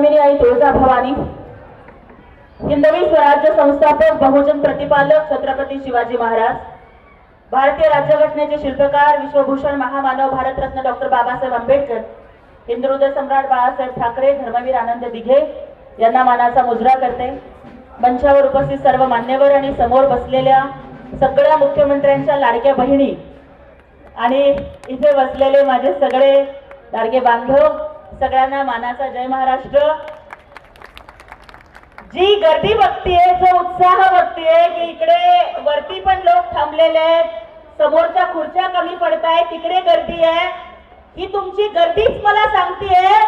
कामिनी आई तुळजा भवानी. हिंदवी स्वराज्य संस्थापक बहुजन प्रतिपालक छत्रपती शिवाजी महाराज. भारतीय राज्यघटनेचे शिल्पकार विश्वभूषण महामानव भारतरत्न डॉक्टर बाबासाहेब आंबेडकर हिंदुहृदय सम्राट बाळासाहेब ठाकरे धर्मवीर आनंद दिघे यांना मानाचा मुजरा करते. मंचावर उपस्थित सर्व मान्यवर आणि समोर बसलेल्या सगळ्या मुख्यमंत्र्यांच्या लाडक्या बहिणी आणि इथे बसलेले माझे सगळे लाडके बांधव सगळ्यांना मानाचा जय महाराष्ट्र. जी गर्दी बघतीये जो उत्साह बघतीये की इकडे वरती पण लोक थांबलेले आहेत समोरच्या खुर्च्या कमी पडताय तिकडे गर्दी आहे. ही तुमची गर्दीच मला सांगतीये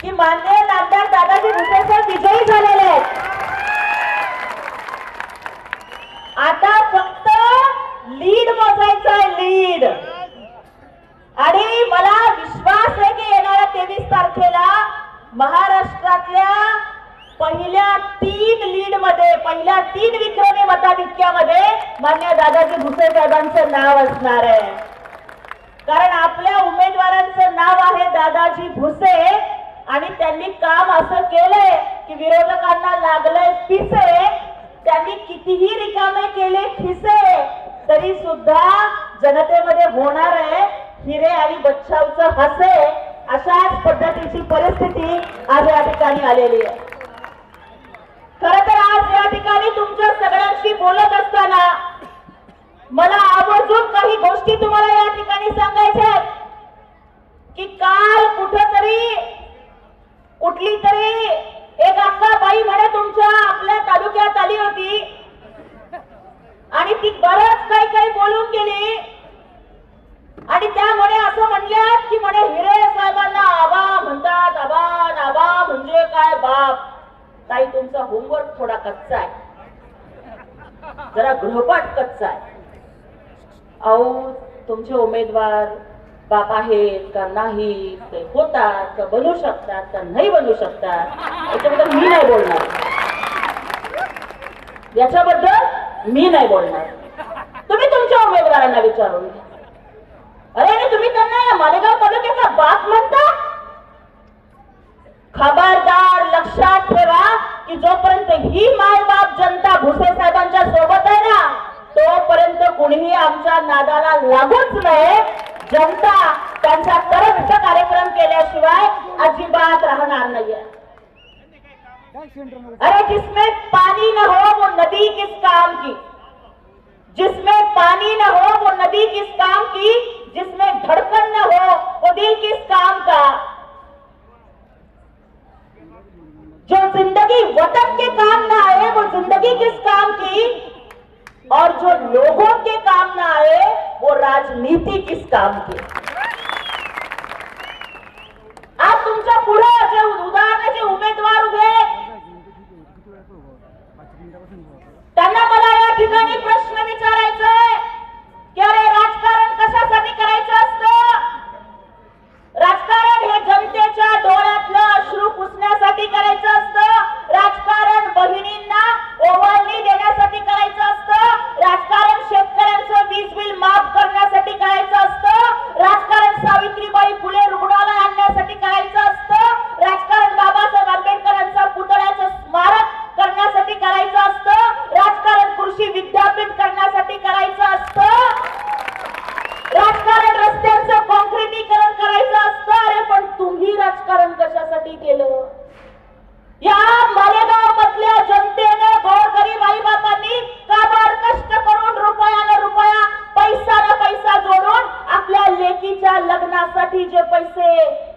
की मान्य नामदार दादाजी भुसे सर विजयी झालेले आहेत. आता फक्त लीड मोजायचं आहे लीड. आणि मला विश्वास आहे की येणाऱ्या तेवीस महाराष्ट्रातल्या पहिल्या तीन लीडमध्ये पहिल्या तीन विक्रमी मताधिक्यामध्ये मान्य दादाजी भुसे साहेबांचं नाव असणार आहे. कारण आपल्या उमेदवारांचं नाव आहे दादाजी भुसे आणि त्यांनी काम असं केलंय की विरोधकांना लागलंय पिसे. त्यांनी कितीही रिकामे केले खिसे तरी सुद्धा जनतेमध्ये होणार आहे हिरे आणि बच्चावचं हसे. अशाच पद्धतीची परिस्थिती आज या ठिकाणी आलेली आहे. खर तर आज या ठिकाणी तुमच्या सगळ्यांशी बोलत असताना मला आवर्जून काही गोष्टी तुम्हाला या ठिकाणी सांगायच्या आहेत की काल कुठंतरी कुठली तरी एक अक्का बाई म्हणे तुमच्या आपल्या तालुक्यात आली होती आणि ती बरंच काही काही बोलून गेली आणि त्या म्हणे असं म्हणल्यात की म्हणे हिरे साहेबांना आबा म्हणतात आबा न आबा म्हणजे काय बाप ताई तुमचा होमवर्क थोडा कच्चा आहे. जरा गृहपाठ कच्चा आहे. अहो तुमचे उमेदवार बाप आहेत का नाही ते होतात का बनू शकतात का नाही बनू शकतात याच्याबद्दल मी नाही बोलणार. याच्याबद्दल मी नाही बोलणार. तुम्ही तुमच्या उमेदवारांना विचारून घ्या. अरे तुम्ही त्यांना या मालेगाव तालुक्याचा बाप म्हणता? खबरदार लक्षात ठेवा. की जोपर्यंत ही मायबाप जनता भुसे साहेबांच्या सोबत आहे ना तोपर्यंत कुणीही आमच्या नादाला लागूच नये. जनता त्यांचा करत कार्यक्रम केल्याशिवाय अजिबात राहणार नाहीये. अरे जिसमें पानी न हो वो नदी किस काम की? जिसमें पानी न हो वो नदी किस काम की? जिसमें धड़कन न हो वो दिल किस काम का? जो जिंदगी वतन के काम ना आए वो जिंदगी किस काम की? और जो लोगों के काम ना आए वो राजनीति किस काम की? आज तुमच्यापुढे जे उदाहरणाचे उमेदवार उभे त्यांना मला या ठिकाणी प्रश्न विचारायचा आहे की अरे राजकारण कशासाठी करायचं असतं राजकारण हे जनतेच्या डोळ्यातलं अश्रू पुसण्यासाठी करायचं असतं राजकारण बहिणींना ओवाळणी देण्यासाठी करायचं असतं राजकारण शेतकऱ्यांचं वीज बिल माफ करण्यासाठी करायचं असतं राजकारण सावित्रीबाई फुले रुग्णालय आणण्यासाठी करायचं असतं राजकारण बाबासाहेब आंबेडकरांचा पुतळ्याचं स्मारक करण्यासाठी करायचं असतं राजकारण कृषी विद्यापीठ करण्यासाठी करायचं असतं राजकारण रस्त्यांचं कॉन्क्रिटीकरण करायचं असतं अरे पण तुम्ही राजकारण कशासाठी केलं या मालेगाव मधल्या जनतेने गोरगरीब आई बापांनी काबाड कष्ट करून रुपयाला रुपया पैसा ना पैसा जोडून आपल्या लेकीच्या लग्नासाठी जे पैसे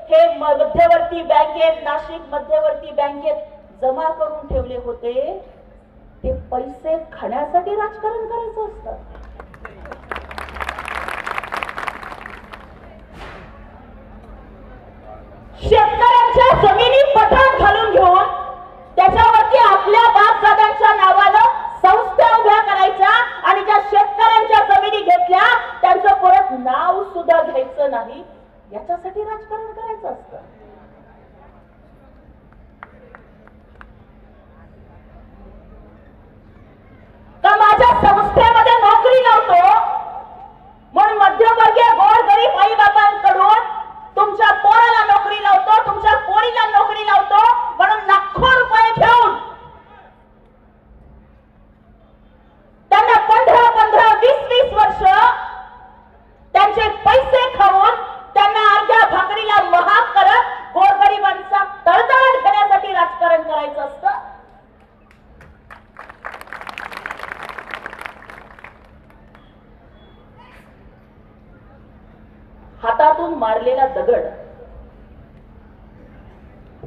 हे मध्यवर्ती बँकेत नाशिक मध्यवर्ती बँकेत जमा करून ठेवले होते ते पैसे खाण्यासाठी राजकारण करायचं असतं शेतकऱ्यांच्या जमिनी पठाण घालून घेऊन त्याच्यावरती आपल्या बापदादांच्या नावानं संस्था उभ्या करायच्या आणि ज्या शेतकऱ्यांच्या जमिनी घेतल्या त्यांचं परत नाव सुद्धा नाही याच्यासाठी राजकारण करायचं असतं का माझ्या संस्थेमध्ये नोकरी मारलेला दगड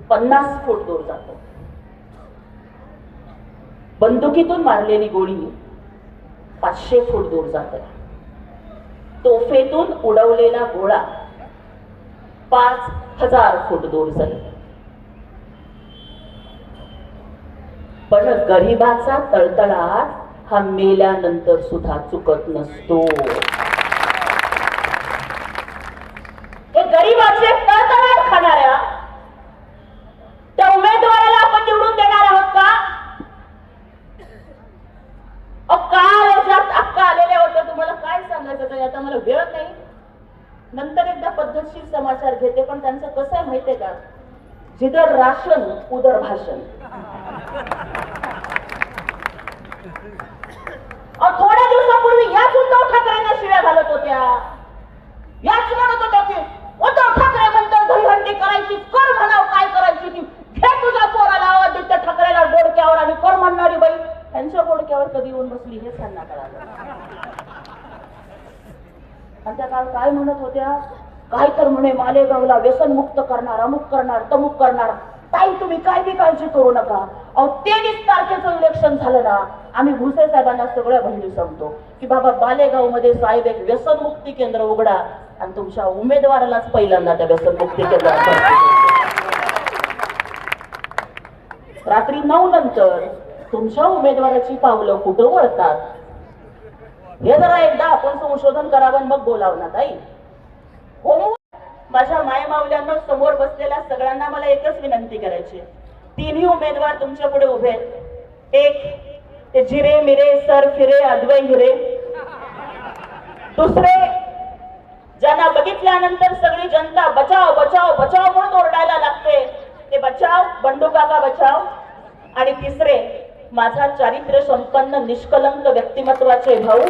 पन्नास फूट दूर जातो बंदुकीतून मारलेली गोळी पाचशे फूट दूर जाते. तोफेतून उडवलेला गोळा पाच हजार फूट दूर जाईल. पण गरिबाचा तळतळाट हा मेल्यानंतर सुद्धा चुकत नसतो हे गरिबाचे तळतळाट खाणाऱ्या त्या उमेदवाराला आपण निवडून देणार आहोत का अहो, काल याच्यात अक्का आलेल्या होत्या तुम्हाला काय सांगायचं ताई? आता मला वेळ नाही नंतर एकदा पद्धतशीर समाचार घेते पण त्यांचं कसं आहे माहितीये का? जिधर राशन उदर भाषण. थोड्या दिवसापूर्वी याच उद्धव ठाकरेंना शिव्या घालत होत्या. याच म्हणत होत्या की उद्धव ठाकरे म्हणतात दहीहंडी करायची कर म्हणाव काय करायची ती. घे तुझ्या पोराला आदित्य ठाकरेला गोडक्यावर आणि कर म्हणणारी बाई. त्यांच्या गोडक्यावर कधी येऊन बसली हे त्यांना कळालं. आणि त्या काल काय म्हणत होत्या? काय तर म्हणे मालेगावला व्यसनमुक्त करणार अमुक करणार तमुक करणार. ताई तुम्ही काय बी काळजी करू नका. अहो तेवीस तारखेचं इलेक्शन झालं ना आम्ही भुसे साहेबांना सगळ्या बहिणी सांगतो की बाबा बालेगावमध्ये साहेब एक व्यसनमुक्ती केंद्र उघडा आणि तुमच्या उमेदवारालाच पहिल्यांदा त्या व्यसनमुक्ती केंद्रात रात्री नऊ नंतर तुमच्या उमेदवाराची पावलं कुठं वळतात? हे जरा एकदा आपण संशोधन करावं आणि मग बोलावं ना ताई. हो माझ्या मायमावल्यांना समोर बसलेल्या सगळ्यांना मला एकच विनंती करायची तिन्ही उमेदवार तुमच्यापुढे उभे एक ते जिरे मिरे सर फिरे अद्वै हिरे. दुसरे ज्यांना बघितल्यानंतर सगळी जनता बचाव बचाव बचाव म्हणून ओरडायला लागते ते बचाव बंडू काका बचाव. आणि तिसरे माझा चारित्र्य संपन्न निष्कलंक व्यक्तिमत्वाचे भाऊ.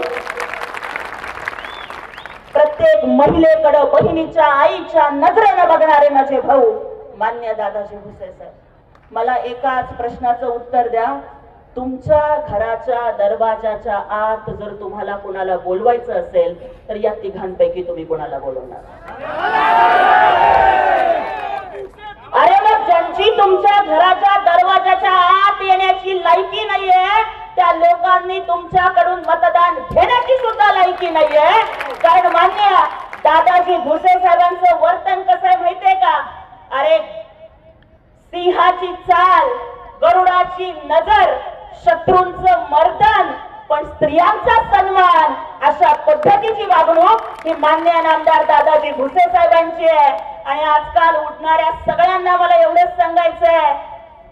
प्रत्येक महिलेकडे बहिणीच्या आईच्या नजरेनं बघणारे माझे भाऊ मान्य दादाजी भुसे साहेब. मला एकाच प्रश्नाचं उत्तर द्या. तुमच्या घराच्या दरवाजाच्या आत जर तुम्हाला कुणाला बोलवायचं असेल तर या तिघांपैकी तुम्ही कुणाला बोलवणार? अरे मग ज्यांची तुमच्या घराच्या दरवाजाच्या आत येण्याची लायकी नाहीये त्या लोकांनी तुमच्याकडून मतदान घेण्याची सुद्धा लायकी नाहीये. कारण मान्य दादाजी भुसे साहेबांचं वर्तन कसं आहे माहितीये का? अरे सिंहाची चाल गरुडाची नजर शत्रूंच मर्दन पण स्त्रियांचा सन्मान अशा पद्धतीची वागणूक ही मान्य नामदार दादाजी भुसे साहेबांची आहे. आणि आजकाल उठणाऱ्या सगळ्यांना मला एवढंच सांगायचं आहे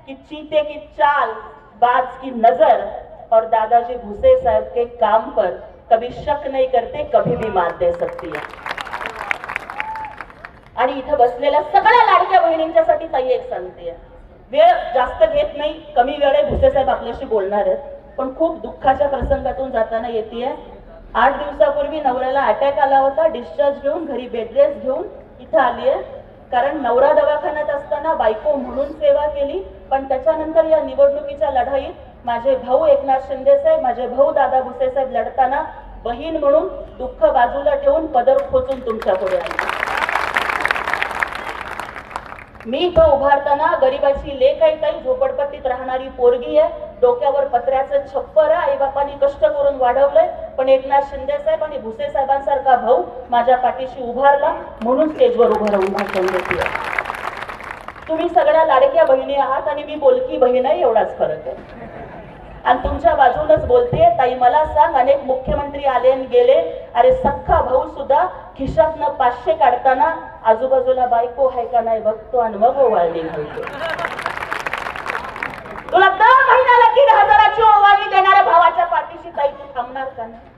कि चीते की चाल बाज की नजर और दादाजी भुसे साहेब के काम पर. कभी शक नहीं करते कभी भी मात दे सकती है। आणि इथं बसलेल्या सगळ्या लाडक्या बहिणींच्यासाठी ताई एक सांगते वेळ जास्त घेत नाही कमी वेळे भुसे साहेब आपल्याशी बोलणार आहेत. पण खूप दुःखाच्या प्रसंगातून जाताना येते आठ दिवसापूर्वी नवऱ्याला अटॅक आला होता डिस्चार्ज घेऊन घरी बेडरेस्ट घेऊन इथं आली आहे कारण नवरा दवाखान्यात असताना बायको म्हणून सेवा केली पण त्याच्यानंतर या निवडणुकीच्या लढाईत माझे भाऊ एकनाथ शिंदे साहेब माझे भाऊ दादा भुसे साहेब लढताना बहीण म्हणून दुःख बाजूला ठेवून पदर खोचून तुमच्यापुढे आली. मी इथं उभारताना गरीबाची लेख आहे काही झोपडपट्टीत राहणारी पोरगी आहे. डोक्यावर पत्र्याचं छप्पर आहे. आई बापांनी कष्ट करून वाढवलंय. पण एकनाथ शिंदे साहेब आणि भुसे साहेबांसारखा भाऊ माझ्या पाठीशी उभारला. म्हणून स्टेजवर उभं राहून भाषण देते तुम्ही सगळ्या लाडक्या बहिणी आहात आणि मी बोलकी बहीण आहे एवढाच फरक आहे. आणि तुमच्या बाजूनच बोलते ताई मला सांग अनेक मुख्यमंत्री आले आणि गेले. अरे सख्खा भाऊ सुद्धा खिशातनं पाचशे काढताना आजूबाजूला बायको आहे का नाही बघतो आणि मग ओवाळणी घालतो. तुला दर महिन्याला तीन हजाराची ओवाळणी देणाऱ्या भावाच्या पाठीशी ताई तू थांबणार का नाही?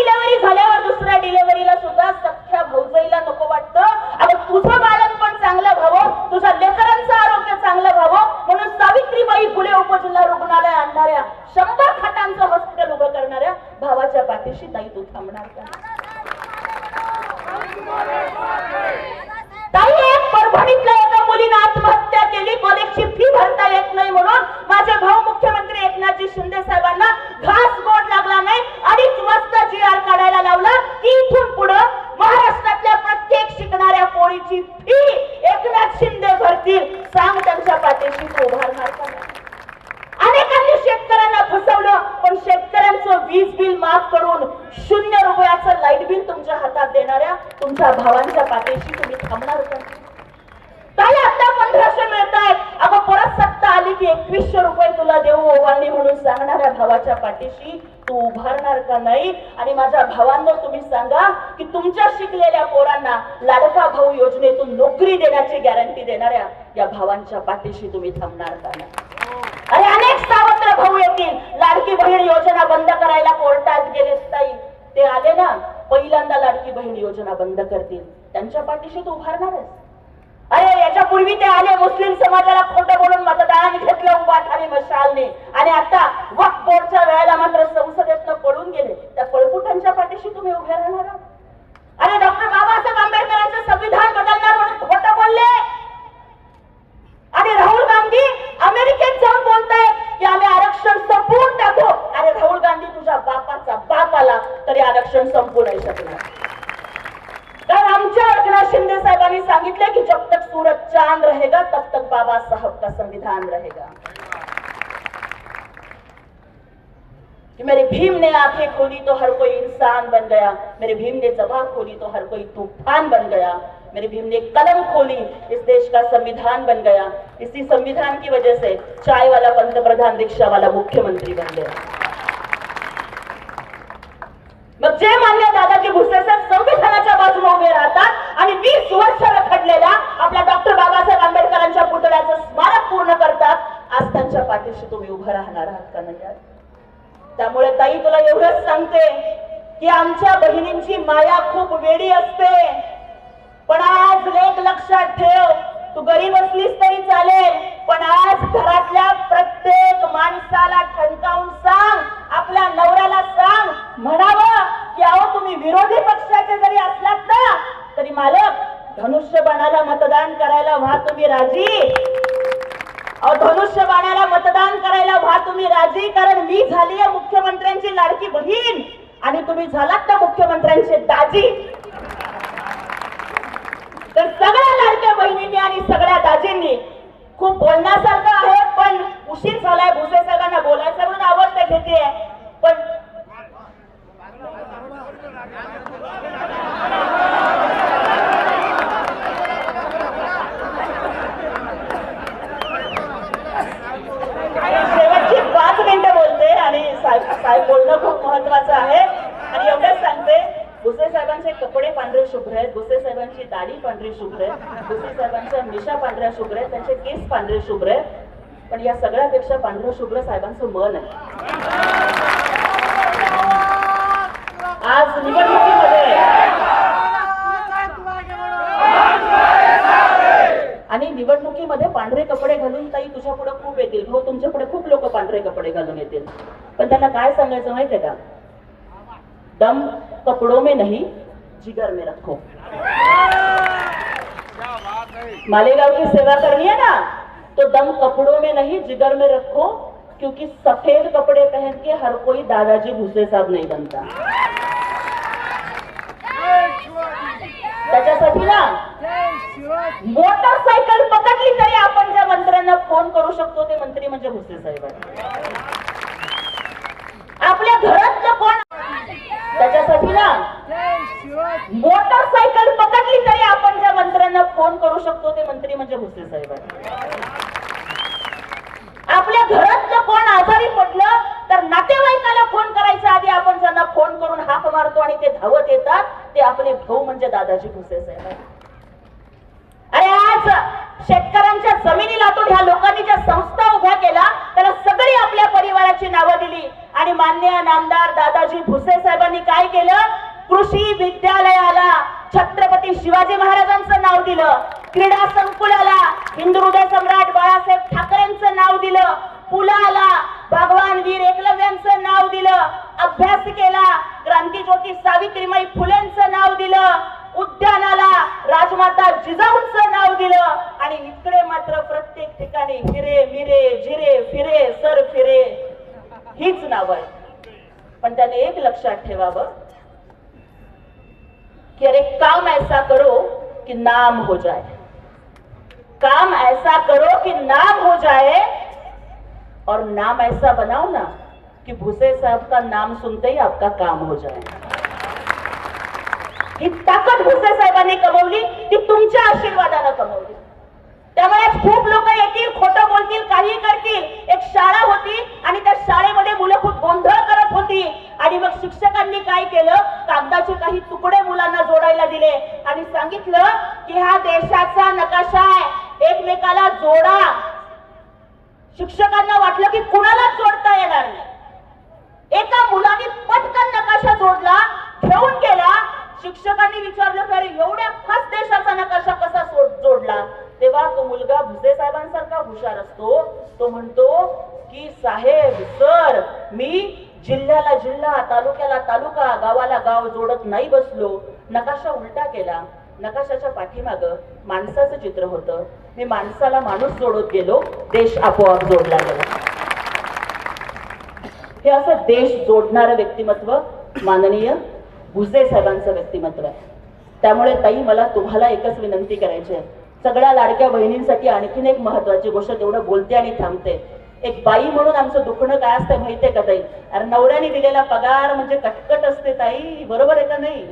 डिलेव्हरी झाल्यावर दुसऱ्या डिलेव्हरीला सुद्धा सख्या भाऊजाईला नको वाटतं. आणि तुझं बालनपण चांगलं व्हावं तुझ्या लेकरांचं आरोग्य चांगलं व्हावं म्हणून सावित्रीबाई फुले उपजिल्हा रुग्णालय आणणाऱ्या शंभर खाटांचं हॉस्पिटल उभं करणाऱ्या भावाच्या पाठीशी ताई तू थांबणार का? ताई एक परभणीतल्या एका मुलीने आत्महत्या केली कॉलेजची फी भरता येत नाही म्हणून माझे भाऊ वीज बिल माफ करून शून्य रुपयाचं लाइट बिल तुमच्या हातात देणाऱ्या तुमच्या भावांच्या पाठीशी तुम्ही थांबणार का ताई आता पंधराशे मिळत आहेत अगं परत सत्ता आली की एकवीसशे रुपये तुला देऊ ओवाळणी म्हणून सांगणाऱ्या भावाच्या पाठीशी तू उभारणार का नाही? आणि माझ्या भावांना तुम्ही सांगा की तुमच्या शिकलेल्या पोरांना लाडका भाऊ योजनेतून नोकरी देण्याची गॅरंटी देणाऱ्या या भावांच्या पाठीशी तुम्ही थांबणार का नाही? अरे अनेक सावत्र भाऊ येतील. लाडकी बहीण योजना बंद करायला कोर्टात गेले ताई. ते आले ना पहिल्यांदा लाडकी बहीण योजना बंद करतील. त्यांच्या पाठीशी तू उभारणार आहेस याच्यापूर्वी ते आले मुस्लिम समाजाला खोटं बोलून मतदान घेतलं उभाट आणि मशालने. आणि आता वक्फ बोर्डच्या वेळेला मात्र संसदेतनं पळून गेले. त्या पळकुटांच्या पाठीशी तुम्ही उभे राहणार अरे डॉक्टर बाबासाहेब आंबेडकरांचं संविधान बदलणार म्हणून खोटं बोलले? आणि राहुल गांधी अमेरिकेत जाऊन बोलतायत की आम्ही आरक्षण संपवून टाकू. अरे राहुल गांधी तुझ्या बापाचा बाप आला तरी आरक्षण संपू नाही शकणार. शिंदे साहेबांनी सांगितले की जब तक सूरज चाँद रहेगा, तब तक बाबा साहब का संविधान रहेगा। कि मेरे भीम ने आँखें खोली तो हर कोई इंसान बन गया। मेरे भीम ने जबान खोली तो हर कोई तूफ़ान बन गया। मेरे भीम ने कलम खोली, इस देश का संविधान बन गया। इसी संविधान की वजह से चाय वाला पंतप्रधान रिक्षा वाला मुख्यमंत्री बन गया। मग जे मान्य दादाजी भुसे साहेब संविधानाच्या बाजूने उभे राहतात आणि वीस वर्ष रखडलेल्या आपल्या डॉक्टर बाबासाहेब आंबेडकरांच्या पुतळ्याचं स्मारक पूर्ण करतात आज त्यांच्या पाठीशी तुम्ही उभं राहणार आहात का नाही त्यामुळे ताई तुला एवढंच सांगते की आमच्या बहिणींची माया खूप वेडी असते. पण आज लेख लक्षात ठेव तू गरीब असलीस तरी चालेल पण आज घरातल्या प्रत्येक माणसाला ठणकावून सांग आपल्या नवऱ्याला सांग म्हणावं की अहो तुम्ही विरोधी पक्षाचे जरी असलात ना तरी मालक धनुष्यबाणाला मतदान करायला व्हा तुम्ही राजी अहो धनुष्यबाणाला मतदान करायला व्हा तुम्ही राजी कारण मी झाली आहे मुख्यमंत्र्यांची लाडकी बहीण. आणि तुम्ही झालात त्या मुख्यमंत्र्यांचे दाजी. तर सगळ्या लाडक्या बहिणींनी आणि सगळ्या दाजींनी खूप बोलण्यासारखं आहे पण उशीर झालाय भुसे साहेबांना बोलायचं म्हणून आवडतं घेते पण शेवटची पाच मिनिटं बोलते आणि साहेब साहेब बोलणं खूप महत्वाचं आहे आणि एवढंच सांगते भुसे साहेबांचे कपडे पांढरे शुभ्र आहेत भुसे साहेबांची दाढी पांढरी शुभ्र आहे भुसे साहेबांच्या मिशा पांढऱ्या शुभ्र आहेत त्यांचे केस पांढरे शुभ्र आहेत पण या सगळ्यापेक्षा पांढरं शुभ्र साहेबांचं मन आहे. आज निवडणुकीमध्ये आणि निवडणुकीमध्ये पांढरे कपडे घालून ताई तुझ्या पुढे खूप येतील. भाऊ तुमच्यापुढे खूप लोक पांढरे कपडे घालून येतील. पण त्यांना काय सांगायचं माहितीये का? दम कपडो में नहीं जिगर में रखो. मालेगांव की सेवा करनी है ना तो दम कपड़ों में नहीं जिगर में रखो क्योंकि सफेद कपड़े पहन के हर कोई दादाजी भूसे साहब नहीं बनता। त्याच्यासाठी ना मोटरसायकल पकडली तरी आपण ज्या मंत्र्यांना फोन करू शकतो ते मंत्री म्हणजे भुसे साहेब आपल्या घरातलं कोण त्याच्यासाठी ना मोटरसायकल त्यांना फोन करू शकतो ते मंत्री म्हणजे भुसे साहेब आपल्या घरातलं कोण आजारी पडलं तर नातेवाईकाला फोन करायचा आधी आपण ज्यांना फोन करून हाक मारतो आणि ते धावत येतात. ते आपले भाऊ म्हणजे दादाजी भुसे साहेब अरे आज शेतकऱ्यांच्या जमिनी लातून ह्या लोकांनी ज्या संस्था उभ्या केल्या त्याला सगळी आपल्या परिवाराची नावं दिली. आणि मान्य नामदार दादाजी भुसे साहेबांनी काय केलं? कृषी विद्यालयाला छत्रपती शिवाजी महाराजांचं नाव दिलं. क्रीडा संकुलाला हिंदू हृदय सम्राट बाळासाहेब ठाकरेंचं नाव दिलं. पुलाला भगवान वीर एकलव्यांचं नाव दिलं. अभ्यास केला. क्रांतीज्योती सावित्रीमाई फुलेंचं नाव दिलं. उद्यानाला राजमाता जिजाऊंचं नाव दिलं. आणि इकडे मात्र प्रत्येक ठिकाणी हिरे मिरे जिरे फिरे सर फिरे. हीच नाव आहेत. पण त्याने एक लक्षात ठेवावं. कि अरे काम ऐसा करो कि नाम हो जाए। काम ऐसा करो कि नाम हो जाए। और नाम ऐसा बनाओ ना कि भूसे साहब का नाम सुनते ही आपका काम हो जाए। ही ताकद भुसे साहेबांनी कमवली ती तुमच्या आशीर्वादानं कमवली त्यामुळे खूप लोक येतील खोटं बोलतील काही करतील. एक शाळा होती आणि त्या शाळेमध्ये मुलं खूप गोंधळ करत होती. आणि मग शिक्षकांनी काय केलं? कागदाचे काही तुकडे मुलांना जोडायला दिले. आणि सांगितलं की हा देशाचा नकाशा आहे. एकमेकाला जोडा. शिक्षकांना वाटलं की कुणालाच जोडता येणार नाही. एका मुलाने पटकन नकाशा जोडला ठेवून गेला. शिक्षकांनी विचारलं की अरे एवढ्या खास देशाचा नकाशा कसा जोडला? तेव्हा तो मुलगा भुसे साहेबांसारखा हुशार असतो. तो म्हणतो की साहेब सर मी जिल्ह्याला जिल्हा तालुक्याला तालुका गावाला गाव जोडत नाही बसलो. नकाशा उलटा केला. नकाशाच्या पाठीमाग माणसाचं चित्र होतं. मी माणसाला माणूस जोडत गेलो. देश आपोआप जोडला गेला. हे असं देश जोडणारं व्यक्तिमत्व माननीय भुसे साहेबांचं व्यक्तिमत्व आहे. त्यामुळे ताई मला तुम्हाला एकच विनंती करायची आहे. सगळ्या लाडक्या बहिणींसाठी आणखीन एक महत्वाची गोष्ट तेवढं बोलते आणि थांबते. एक बाई म्हणून आमचं दुखणं काय असतं माहितीये का ताई? अरे नवऱ्याने दिलेला पगार म्हणजे कटकट असते ताई बरोबर आहे का नाही?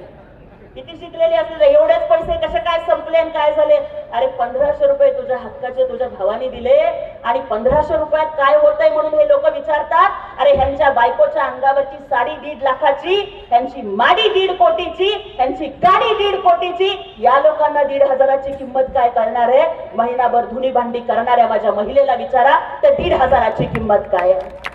किती शिकलेली असले एवढेच पैसे कसे काय संपले आणि काय झाले? अरे पंधराशे रुपये तुझ्या हक्काचे तुझ्या भावाने दिले आणि पंधराशे रुपयात काय होतंय म्हणून हे लोक विचारतात? अरे ह्यांच्या बायकोच्या अंगावरची साडी दीड लाखाची ह्यांची माडी दीड कोटीची ह्यांची गाडी दीड कोटीची या लोकांना दीड हजाराची किंमत काय करणार आहे? महिनाभर धुणी भांडी करणाऱ्या माझ्या महिलेला विचारा तर दीड हजाराची किंमत काय आहे?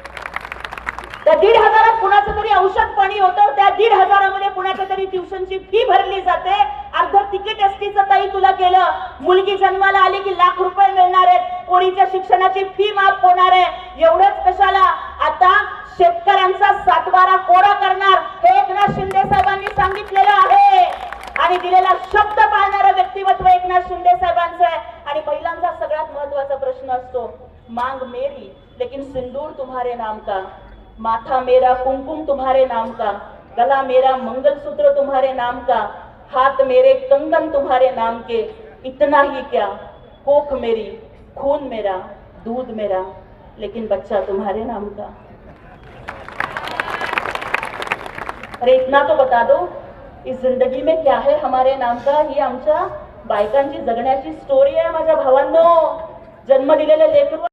त्या दीड हजारात कुणाचं तरी औषध पाणी होतं. त्या दीड हजारामध्ये कुणाच्या तरी ट्युशनची फी भरली जाते. अर्ध तिकीट एसटीचं ताई तुला केलं. मुलगी जन्माला आली की लाख रुपये मिळणार आहेत. पोरीच्या शिक्षणाची फी माफ होणार आहे. एवढंच कशाला? आता शेतकऱ्यांचा सातबारा कोरा करणार हे एकनाथ शिंदे साहेबांनी सांगितलेलं आहे. आणि दिलेला शब्द पाळणारं व्यक्तिमत्व एकनाथ शिंदे साहेबांचं आहे. आणि महिलांचा सगळ्यात महत्त्वाचा प्रश्न असतो मांग मेरी लेकिन सिंदूर तुम्हारे नाम का? माथा मेरा कुमकुम तुम्हारे नाम का, गला मेरा मंगलसूत्र तुम्हारे नाम का, हाथ मेरे कंगन तुम्हारे नाम के, इतना ही क्या? कोख मेरी, खून मेरा, दूध मेरा, लेकिन बच्चा तुम्हारे नाम का। अरे इतना तो बता दो, इस ज़िंदगी में क्या है हमारे नाम का? ही आमच्या बायकांची जगण्याची स्टोरी आहे माझ्या भावांनो। जन्म दिलेले लेकरू